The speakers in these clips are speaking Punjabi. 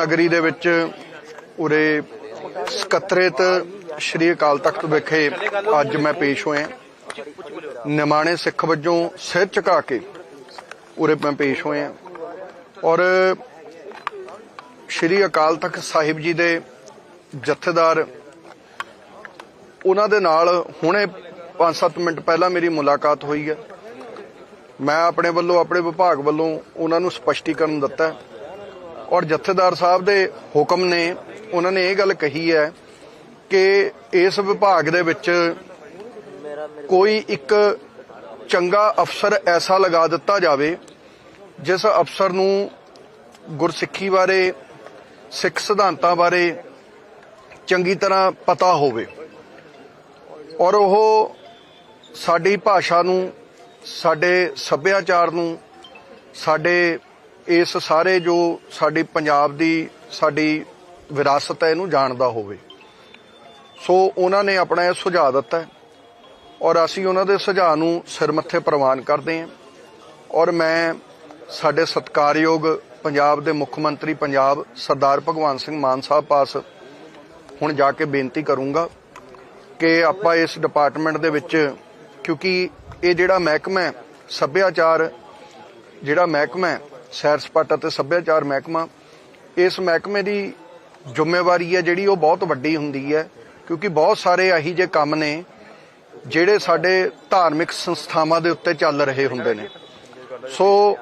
ਨਗਰੀ ਦੇ ਵਿੱਚ ਉਰੇ ਸਕੱਤਰੇਤ ਸ਼੍ਰੀ ਅਕਾਲ ਤਖਤ ਵਿਖੇ ਅੱਜ ਮੈਂ ਪੇਸ਼ ਹੋਇਆ। ਨਿਮਾਣੇ ਸਿੱਖ ਵਜੋਂ ਸਿਰ ਝੁਕਾ ਕੇ ਉਰੇ ਮੈਂ ਪੇਸ਼ ਹੋਇਆ। ਔਰ ਸ਼੍ਰੀ ਅਕਾਲ ਤਖਤ ਸਾਹਿਬ ਜੀ ਦੇ ਜਥੇਦਾਰ ਉਹਨਾਂ ਦੇ ਨਾਲ ਹੁਣੇ 5-7 ਮਿੰਟ ਪਹਿਲਾਂ ਮੇਰੀ ਮੁਲਾਕਾਤ ਹੋਈ ਹੈ। ਮੈਂ ਆਪਣੇ ਵੱਲੋਂ, ਆਪਣੇ ਵਿਭਾਗ ਵੱਲੋਂ ਉਹਨਾਂ ਨੂੰ ਸਪਸ਼ਟੀਕਰਨ ਦਿੱਤਾ ਔਰ ਜਥੇਦਾਰ ਸਾਹਿਬ ਦੇ ਹੁਕਮ ਨੇ, ਉਹਨਾਂ ਨੇ ਇਹ ਗੱਲ ਕਹੀ ਹੈ ਕਿ ਇਸ ਵਿਭਾਗ ਦੇ ਵਿੱਚ ਕੋਈ ਇੱਕ ਚੰਗਾ ਅਫਸਰ ਐਸਾ ਲਗਾ ਦਿੱਤਾ ਜਾਵੇ, ਜਿਸ ਅਫਸਰ ਨੂੰ ਗੁਰਸਿੱਖੀ ਬਾਰੇ, ਸਿੱਖ ਸਿਧਾਂਤਾਂ ਬਾਰੇ ਚੰਗੀ ਤਰ੍ਹਾਂ ਪਤਾ ਹੋਵੇ। ਔਰ ਉਹ ਸਾਡੀ ਭਾਸ਼ਾ ਨੂੰ, ਸਾਡੇ ਸੱਭਿਆਚਾਰ ਨੂੰ, ਸਾਡੇ ਇਸ ਸਾਰੇ ਜੋ ਸਾਡੀ ਪੰਜਾਬ ਦੀ ਸਾਡੀ ਵਿਰਾਸਤ ਹੈ, ਇਹਨੂੰ ਜਾਣਦਾ ਹੋਵੇ। ਸੋ ਉਹਨਾਂ ਨੇ ਆਪਣਾ ਇਹ ਸੁਝਾਅ ਦਿੱਤਾ ਔਰ ਅਸੀਂ ਉਹਨਾਂ ਦੇ ਸੁਝਾਅ ਨੂੰ ਸਿਰ ਮੱਥੇ ਪ੍ਰਵਾਨ ਕਰਦੇ ਹਾਂ ਔਰ ਮੈਂ ਸਾਡੇ ਸਤਿਕਾਰਯੋਗ ਪੰਜਾਬ ਦੇ ਮੁੱਖ ਮੰਤਰੀ ਪੰਜਾਬ ਸਰਦਾਰ ਭਗਵੰਤ ਸਿੰਘ ਮਾਨ ਸਾਹਿਬ ਪਾਸ ਹੁਣ ਜਾ ਕੇ ਬੇਨਤੀ ਕਰੂੰਗਾ ਕਿ ਆਪਾਂ ਇਸ ਡਿਪਾਰਟਮੈਂਟ ਦੇ ਵਿੱਚ, ਕਿਉਂਕਿ ਇਹ ਜਿਹੜਾ ਮਹਿਕਮਾ ਸੱਭਿਆਚਾਰ ਜਿਹੜਾ ਮਹਿਕਮਾ ਹੈ ਸੈਰ ਸਪਾਟਾ ਤੇ ਸੱਭਿਆਚਾਰ ਮਹਿਕਮਾ, ਇਸ ਮਹਿਕਮੇ ਦੀ ਜ਼ਿੰਮੇਵਾਰੀ ਹੈ ਜਿਹੜੀ ਉਹ ਬਹੁਤ ਵੱਡੀ ਹੁੰਦੀ ਹੈ, ਕਿਉਂਕਿ ਬਹੁਤ ਸਾਰੇ ਇਹੀ ਜਿਹੇ ਕੰਮ ਨੇ ਜਿਹੜੇ ਸਾਡੇ ਧਾਰਮਿਕ ਸੰਸਥਾਵਾਂ ਦੇ ਉੱਤੇ ਚੱਲ ਰਹੇ ਹੁੰਦੇ ਨੇ। ਸੋ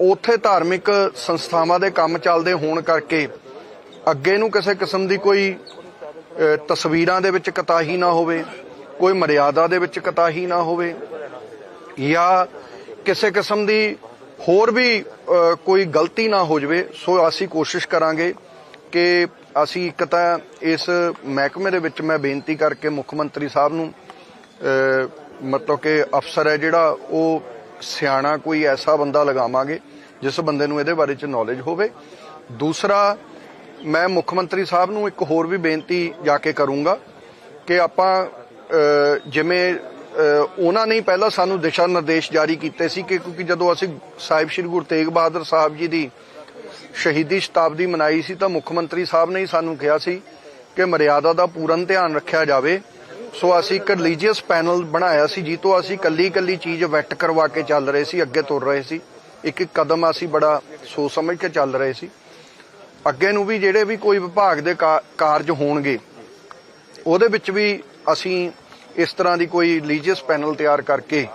ਉੱਥੇ ਧਾਰਮਿਕ ਸੰਸਥਾਵਾਂ ਦੇ ਕੰਮ ਚੱਲਦੇ ਹੋਣ ਕਰਕੇ ਅੱਗੇ ਨੂੰ ਕਿਸੇ ਕਿਸਮ ਦੀ ਕੋਈ ਤਸਵੀਰਾਂ ਦੇ ਵਿੱਚ ਕਤਾਹੀ ਨਾ ਹੋਵੇ, ਕੋਈ ਮਰਿਆਦਾ ਦੇ ਵਿੱਚ ਕਤਾਹੀ ਨਾ ਹੋਵੇ ਜਾਂ ਕਿਸੇ ਕਿਸਮ ਦੀ ਹੋਰ ਵੀ ਕੋਈ ਗਲਤੀ ਨਾ ਹੋ ਜਾਵੇ, ਸੋ ਅਸੀਂ ਕੋਸ਼ਿਸ਼ ਕਰਾਂਗੇ ਕਿ ਅਸੀਂ ਇੱਕ ਤਾਂ ਇਸ ਮਹਿਕਮੇ ਦੇ ਵਿੱਚ ਮੈਂ ਬੇਨਤੀ ਕਰਕੇ ਮੁੱਖ ਮੰਤਰੀ ਸਾਹਿਬ ਨੂੰ ਮਤਲਬ ਕਿ ਅਫਸਰ ਹੈ ਜਿਹੜਾ, ਉਹ ਸਿਆਣਾ ਕੋਈ ਐਸਾ ਬੰਦਾ ਲਗਾਵਾਂਗੇ, ਜਿਸ ਬੰਦੇ ਨੂੰ ਇਹਦੇ ਬਾਰੇ ਚ ਨੌਲੇਜ ਹੋਵੇ। ਦੂਸਰਾ, ਮੈਂ ਮੁੱਖ ਮੰਤਰੀ ਸਾਹਿਬ ਨੂੰ ਇੱਕ ਹੋਰ ਵੀ ਬੇਨਤੀ ਜਾ ਕੇ ਕਰੂੰਗਾ ਕਿ ਆਪਾਂ ਜਿਵੇਂ ਉਹਨਾਂ ਨੇ ਪਹਿਲਾਂ ਸਾਨੂੰ ਦਿਸ਼ਾ ਨਿਰਦੇਸ਼ ਜਾਰੀ ਕੀਤੇ ਸੀ ਕਿ ਕਿਉਂਕਿ ਜਦੋਂ ਅਸੀਂ ਸਾਹਿਬ ਸ੍ਰੀ ਗੁਰੂ ਤੇਗ ਬਹਾਦਰ ਸਾਹਿਬ ਜੀ ਦੀ ਸ਼ਹੀਦੀ ਸ਼ਤਾਬਦੀ ਮਨਾਈ ਸੀ ਤਾਂ ਮੁੱਖ ਮੰਤਰੀ ਸਾਹਿਬ ਨੇ ਹੀ ਸਾਨੂੰ ਕਿਹਾ ਸੀ ਕਿ ਮਰਿਆਦਾ ਦਾ ਪੂਰਨ ਧਿਆਨ ਰੱਖਿਆ ਜਾਵੇ। ਸੋ ਅਸੀਂ ਇੱਕ ਰਿਲੀਜੀਅਸ ਪੈਨਲ ਬਣਾਇਆ ਸੀ, ਜੀ ਅਸੀਂ ਕੱਲੀ ਕੱਲੀ ਚੀਜ਼ ਵੈਟ ਕਰਵਾ ਕੇ ਚੱਲ ਰਹੇ ਸੀ, ਅੱਗੇ ਤੁਰ ਰਹੇ ਸੀ। ਇੱਕ ਇੱਕ ਕਦਮ ਅਸੀਂ ਬੜਾ ਸੋਚ ਸਮਝ ਕੇ ਚੱਲ ਰਹੇ ਸੀ। ਅੱਗੇ ਨੂੰ ਵੀ ਜਿਹੜੇ ਵੀ ਕੋਈ ਵਿਭਾਗ ਦੇ ਕਾ- ਕਾਰਜ ਹੋਣਗੇ, ਉਹਦੇ ਵਿੱਚ ਵੀ ਅਸੀਂ ਇਸ ਤਰ੍ਹਾਂ ਦੀ ਕੋਈ ਰਿਲੀਜੀਅਸ ਪੈਨਲ ਤਿਆਰ ਕਰਕੇ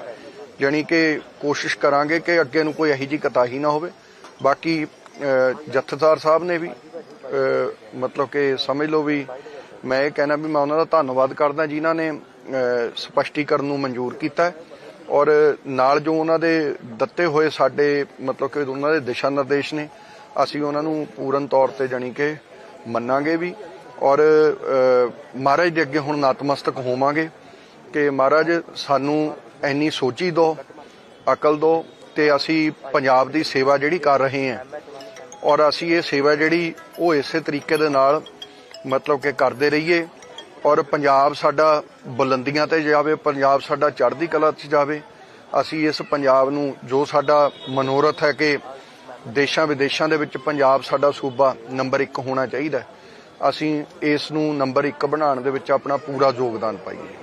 ਜਾਣੀ ਕਿ ਕੋਸ਼ਿਸ਼ ਕਰਾਂਗੇ ਕਿ ਅੱਗੇ ਨੂੰ ਕੋਈ ਇਹੋ ਜਿਹੀ ਕਤਾਹੀ ਨਾ ਹੋਵੇ। ਬਾਕੀ ਅ, ਜਥੇਦਾਰ ਸਾਹਿਬ ਨੇ ਵੀ ਮਤਲਬ ਕਿ ਸਮਝ ਲਓ ਵੀ ਮੈਂ ਇਹ ਕਹਿਣਾ ਵੀ ਮੈਂ ਉਹਨਾਂ ਦਾ ਧੰਨਵਾਦ ਕਰਦਾ ਜਿਨ੍ਹਾਂ ਨੇ ਅ, ਸਪਸ਼ਟੀਕਰਨ ਨੂੰ ਮਨਜ਼ੂਰ ਕੀਤਾ ਔਰ ਨਾਲ ਜੋ ਉਹਨਾਂ ਦੇ ਦਿੱਤੇ ਹੋਏ ਸਾਡੇ ਮਤਲਬ ਕਿ ਉਹਨਾਂ ਦੇ ਦਿਸ਼ਾ ਨਿਰਦੇਸ਼ ਨੇ ਅਸੀਂ ਉਹਨਾਂ ਨੂੰ ਪੂਰਨ ਤੌਰ ਤੇ ਜਾਣੀ ਕਿ ਮੰਨਾਂਗੇ ਵੀ। ਔਰ ਮਹਾਰਾਜ ਦੇ ਅੱਗੇ ਹੁਣ ਨਤਮਸਤਕ ਹੋਵਾਂਗੇ। ਕਿ ਮਹਾਰਾਜ, ਸਾਨੂੰ ਇੰਨੀ ਸੋਚੀ ਦਿਓ, ਅਕਲ ਦਿਓ ਤੇ ਅਸੀਂ ਪੰਜਾਬ ਦੀ ਸੇਵਾ ਜਿਹੜੀ ਕਰ ਰਹੇ ਹਾਂ ਔਰ ਅਸੀਂ ਇਹ ਸੇਵਾ ਜਿਹੜੀ ਉਹ ਇਸੇ ਤਰੀਕੇ ਦੇ ਨਾਲ ਮਤਲਬ ਕਿ ਕਰਦੇ ਰਹੀਏ ਔਰ ਪੰਜਾਬ ਸਾਡਾ ਬੁਲੰਦੀਆਂ ਤੇ ਜਾਵੇ, ਪੰਜਾਬ ਸਾਡਾ ਚੜ੍ਹਦੀ ਕਲਾ 'ਚ ਜਾਵੇ, ਅਸੀਂ ਇਸ ਪੰਜਾਬ ਨੂੰ ਜੋ ਸਾਡਾ ਮਨੋਰਥ ਹੈ ਕਿ ਦੇਸ਼ਾਂ ਵਿਦੇਸ਼ਾਂ ਦੇ ਵਿੱਚ ਪੰਜਾਬ ਸਾਡਾ ਸੂਬਾ ਨੰਬਰ 1 ਹੋਣਾ ਚਾਹੀਦਾ ਅਸੀਂ ਇਸ ਨੂੰ ਨੰਬਰ 1 ਬਣਾਉਣ ਦੇ ਵਿੱਚ ਆਪਣਾ ਪੂਰਾ ਯੋਗਦਾਨ ਪਾਈਏ।